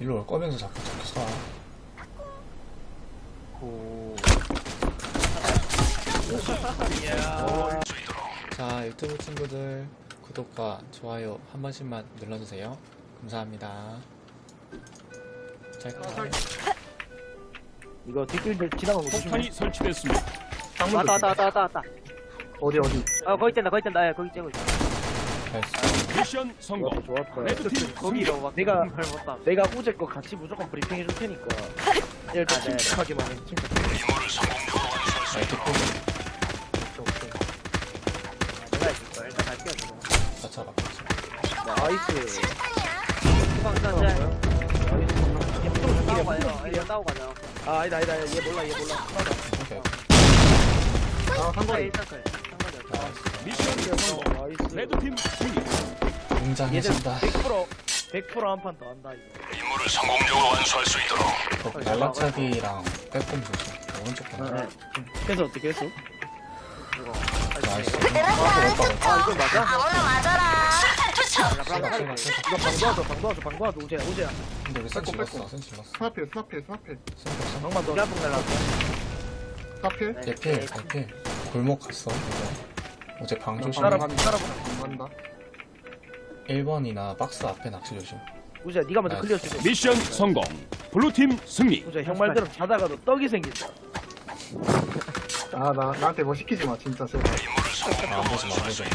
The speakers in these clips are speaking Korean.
일로 올 거면서 자꾸 자꾸 쏴. 오. 자, 유튜브 친구들 구독과 좋아요 한 번씩만 눌러주세요. 감사합니다. 잘 가요. 이거 뒷길들 지나가는 거 조심해. 폭탄이 설치됐습니다. 왔다 왔다 왔다 왔다 왔다. 어디 어디 아 거기 있다 거기 있다 야 거기 째고 있다. 잘했어. 미션 성공. 좋았다 좋았다 레드팀 거기로 막 내가-. 내가 우제 거 같이 무조건 브리핑 해줄 테니까 일단 아, 네. 침착하게만 해 침착하게 잘 듣고 내가 해줄 거야. 일단 갈게요. 저거. 맞춰 맞춰. 나이스 후방 가요. 죽이야 싸우고 가자. 아 아니다 아니다 얘 몰라 얘 몰라 오케이. 아 일단 클. 상거리 없어. 나이스. 미션 성공. 나이스 레드팀 승리. 얘들 웅장해진다. 100% 100%한 판 더 한다 이거 임무를 성공적으로 완수할 수 있도록 거 날라차기랑 빼꼼 조심. 오른쪽 보나. 네. 그래서 어떻게 했어? 나이스. 아 이거 맞아? 아무나 맞아라. 제가 제가 이거 방도와줘 방도와줘 방도와줘 우재야 우재야 근데 왜센 질렀어? 센 질렀어. 스나필 스나필 스나필 센 질렀어. 방만 더 우리 한번 날라왔어. 스나필 네. 대필 대필. 골목 갔어. 이거. 어제 방 조심. 따라 따라간다 따라간다 1번이나 박스 앞에 낚시 조심. 우재야 네가 먼저. 클리어 주고 미션 성공. 블루팀 승리. 우재 형 말대로 자다가도 떡이 생긴다 아 나 나한테 뭐 시키지 마 진짜 제발 아, 안 보지 마, 안 보지 마.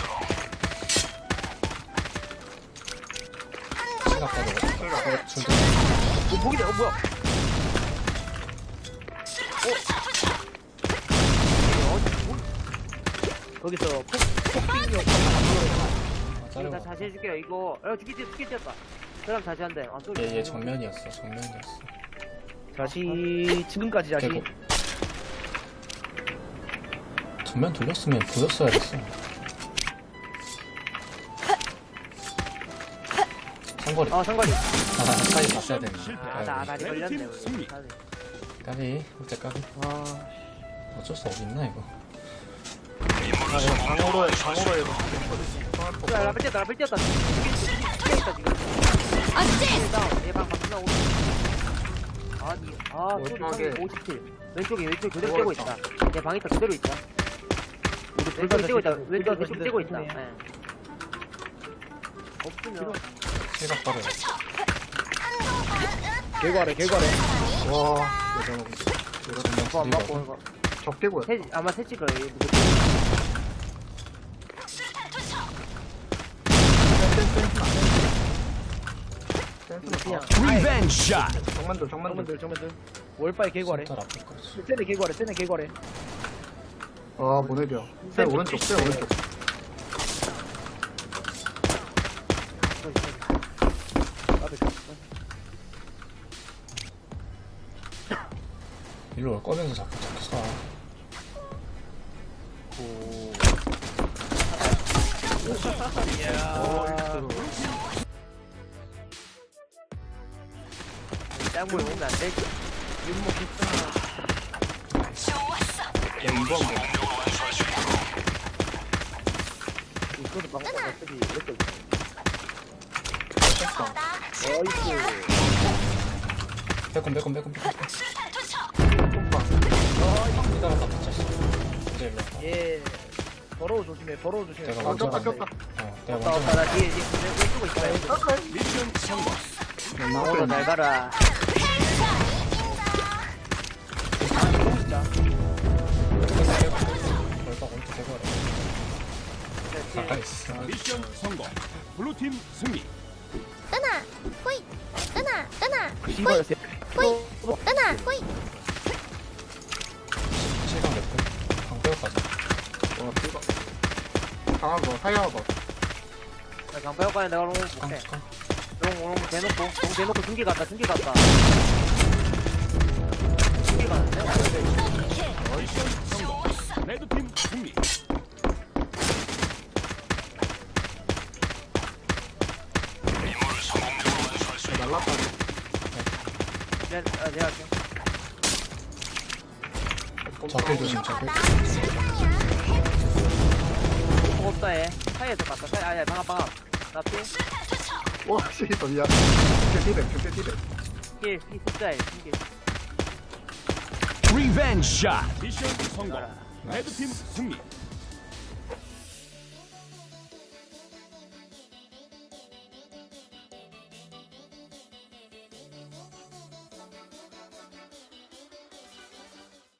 어, 목이네 어 뭐야 어? 거기서 폭, 폭빙력 아, 이거. 다 다시 해줄게요. 이거 어 죽기 뛰 죽기 뛰었다. 그럼 다시 한대. 아 쏘리. 얘, 얘 정면이었어, 정면이었어. 다시 지금까지 다시 대고. 정면 돌렸으면 보였어야 됐어. 상거리. 어 상거리. 아, 사이 봤어야 되는데. 실패. 아, 나 다리 걸렸네. 레드팀 승리. 우리. 다리. 까비, 어째 까비. 아 어쩔 수 없나, 이거. 방어로 해 방어로 해 야, 라벨 뛰었다. 라벨 뛰었다. 죽기 뛰었다 지금. 어찌? 다운. 얘방 방금 오고. 아니, 아, 마지막에. 57. 왼쪽에 왼쪽 그대로 떼고 있다. 얘방 있다 그대로 있다. 왼쪽 떼고 있다. 왼쪽 왼쪽 떼고 있다. 예. 없으면 시각 따로. 개괄해 개괄해 와 여자는 그거 안 맞고 이거. 적개고야 세, 아마 세치 거예요. 그냥. 리벤지 샷. 정만들 정만들. 정면들 정면들. 센터 앞에 거지. 쟤네 개괄해 쟤네 개괄해 아 보내려 쌤 오른쪽 쌤 오른쪽. 일로 올 거면서 자꾸 자꾸 쏴. 짱구에 오면 안 되지. 이거도 방금 어차피 이렇게 빼꼼, 빼꼼, 빼꼼, 빼꼼. 예 더러워 조심해 더러워 조심해 내가 아 먼저 꼈다. 꼈다 어, 내가 먼저. 나 뒤에, 뒤에. 왼쪽. 미션 성공. 방어로 잘 가라. 벌써 오른쪽 대거래. 가까이 있어. 미션 성공. 블루팀 승리. 떠나. 호이. 떠나. 떠나. 새 호이. 떠나. 호이. 강한 거 하얀 거나 강파역관에 내가 롱 깡, 볼게. 깡. 롱, 롱 대놓고. 롱 대놓고 중기 갔다, 중기 갔다. 중기 성공. 레드팀 승리. 날랐다 내, 아, 내가 할게. 적게 조심, 적게. 뭐 없다, 얘. 사이에서 갔다, 사이, 아, 야, 방아, 방아. 나 피? 와 미안 적개 티백 적개 티백 필, 피 숫자에 핑계. 리벤지 샷. 미션 성공. 레드팀 승리.